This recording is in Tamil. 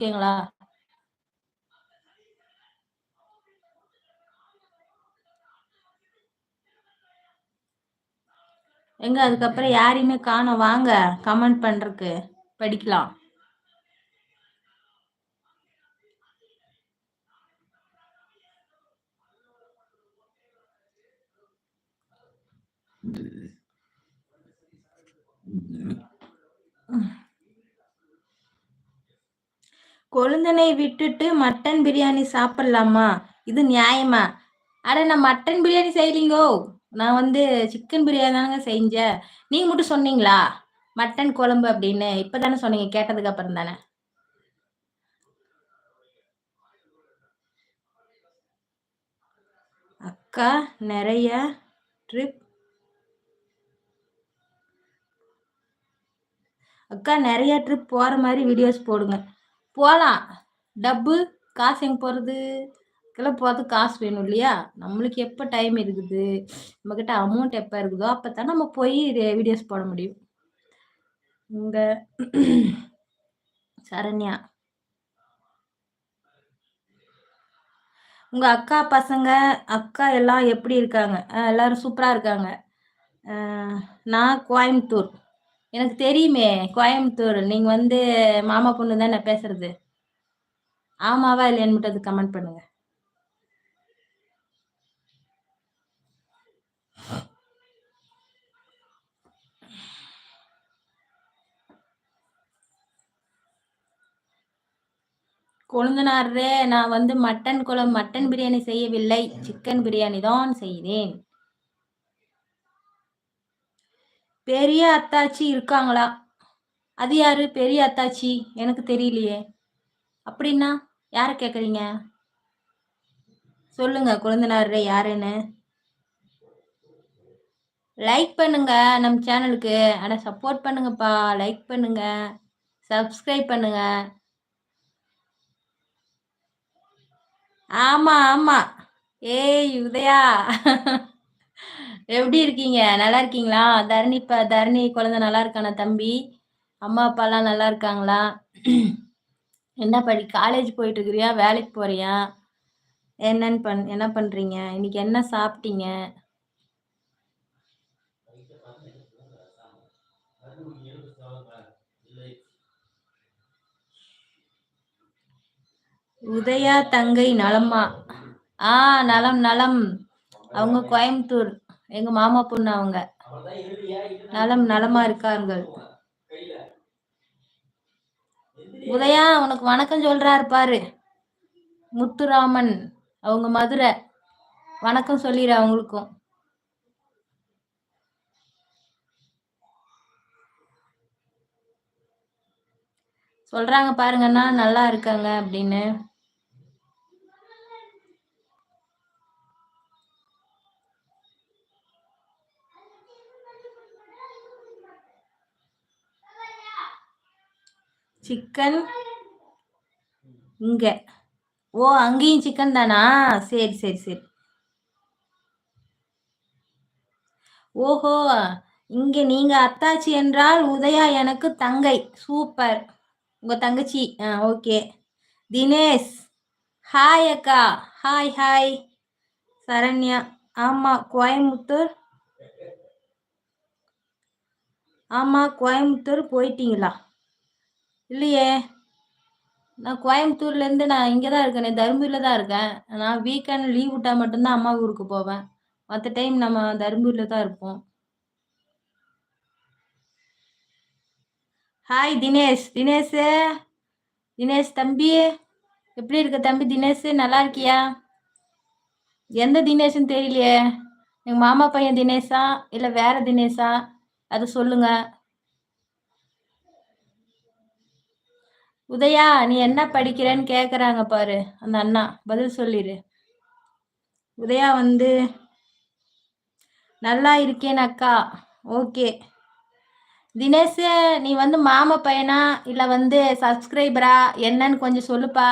ஓகேங்களா? எங்க அதுக்கப்புறம் யாரையுமே காணோம். வாங்க கமெண்ட் பண்றதுக்கு. படிக்கலாம். கொழுந்தனை விட்டுட்டு மட்டன் பிரியாணி சாப்பிடலாமா? இது நியாயமா? அட நான் மட்டன் பிரியாணி செய்யலீங்கோ. நான் வந்து சிக்கன் பிரியாணி தானங்க செஞ்சேன். நீங்க மட்டும் சொன்னீங்களா? மட்டன் குழம்பு அப்படின்னு. இப்பதானே சொன்னீங்க கேட்டதுக்கு அப்புறம் தானே. அக்கா நிறைய ட்ரிப் அக்கா நிறைய ட்ரிப் போகிற மாதிரி வீடியோஸ் போடுங்க. போகலாம் டப்பு காசு எங்கே போகிறது இதுக்கெல்லாம் போகிறதுக்கு காசு வேணும் இல்லையா? நம்மளுக்கு எப்போ டைம் இருக்குது? நம்மக்கிட்ட அமௌண்ட் எப்போ இருக்குதோ அப்போ தான் நம்ம போய் வீடியோஸ் போட முடியும். இங்கே சரண்யா. உங்கள் அக்கா பசங்க அக்கா எல்லாம் எப்படி இருக்காங்க? எல்லாரும் சூப்பராக இருக்காங்க. நான் கோயம்புத்தூர். எனக்கு தெரியுமே கோயம்புத்தூர். நீங்கள் வந்து மாமா பொண்ணு தான் பேசுறது? ஆமாவா இல்லையான்னு மட்டும் அது கமெண்ட் பண்ணுங்க. கொழுந்தனாரே நான் வந்து மட்டன் குழம்பு மட்டன் பிரியாணி செய்யவில்லை. சிக்கன் பிரியாணி தான் செய்தேன். பெரிய அத்தாச்சி இருக்காங்களா? அது யாரு? பெரிய அத்தாச்சி? எனக்கு தெரியலையே. அப்படின்னா யாரை கேட்குறீங்க சொல்லுங்க குழந்தனார் யாருன்னு. லைக் பண்ணுங்க நம்ம சேனலுக்கு. ஆனால் சப்போர்ட் பண்ணுங்கப்பா. லைக் பண்ணுங்க. சப்ஸ்கிரைப் பண்ணுங்க. ஆமா ஆமா. ஏய் உதயா. எப்படி இருக்கீங்க? நல்லா இருக்கீங்களா? தரணி ப தரணி குழந்தை நல்லா இருக்கானா தம்பி? அம்மா அப்பாலாம் நல்லா இருக்காங்களா? என்ன படி காலேஜ் போயிட்டு இருக்கிறியா வேலைக்கு போறியா? என்னன்னு பண் என்ன பண்றீங்க? இன்னைக்கு என்ன சாப்பிட்டீங்க? உதயா தங்கை நலமா ஆ நலம் நலம். அவங்க கோயம்புத்தூர். எங்க மாமா பொண்ணு அவங்க. நலம் நலமா இருக்கார்கள். உதயா உனக்கு வணக்கம் சொல்றாரு பாரு. முத்துராமன் அவங்க மதுரை. வணக்கம் சொல்லிடு அவங்களுக்கும். சொல்றாங்க பாருங்கன்னா நல்லா இருக்காங்க அப்படின்னு. சிக்கன். இங்க. ஓ அங்கேயும் சிக்கன் தானா? சரி சரி சரி. ஓஹோ இங்க நீங்க அத்தாச்சி என்றால் உதயா எனக்கு தங்கை. சூப்பர். உங்க தங்கச்சி. ஆ ஓகே. தினேஷ். ஹாய் அக்கா. Hi hi Saranya. ஆமா கோயம்புத்தூர். ஆமா கோயம்புத்தூர் போயிட்டீங்களா? இல்லையே. நான் கோயம்புத்தூர்லேருந்து நான் இங்கே தான் இருக்கேன் தருமபுரியில் தான் இருக்கேன். நான் வீக்கெண்ட் லீவ் விட்டால் மட்டும்தான் அம்மா ஊருக்கு போவேன். மற்ற டைம் நம்ம தருமபுரியில் தான் இருப்போம். ஹாய் தினேஷ் தினேஷு தினேஷ் தம்பி எப்படி இருக்க தம்பி தினேஷ்? நல்லா இருக்கியா? எந்த தினேஷ்னு தெரியலையே. எங்கள் மாமா பையன் தினேஷா இல்லை வேற தினேஷா? அது சொல்லுங்கள் உதயா நீ என்ன படிக்கிறேன்னு கேட்குறாங்க பாரு. அந்த அண்ணா பதில் சொல்லிடு உதயா வந்து நல்லா இருக்கேன் அக்கா. ஓகே. தினேஷ் நீ வந்து மாமா பையனா? இல்லை வந்து சப்ஸ்கிரைபரா என்னன்னு கொஞ்சம் சொல்லுப்பா.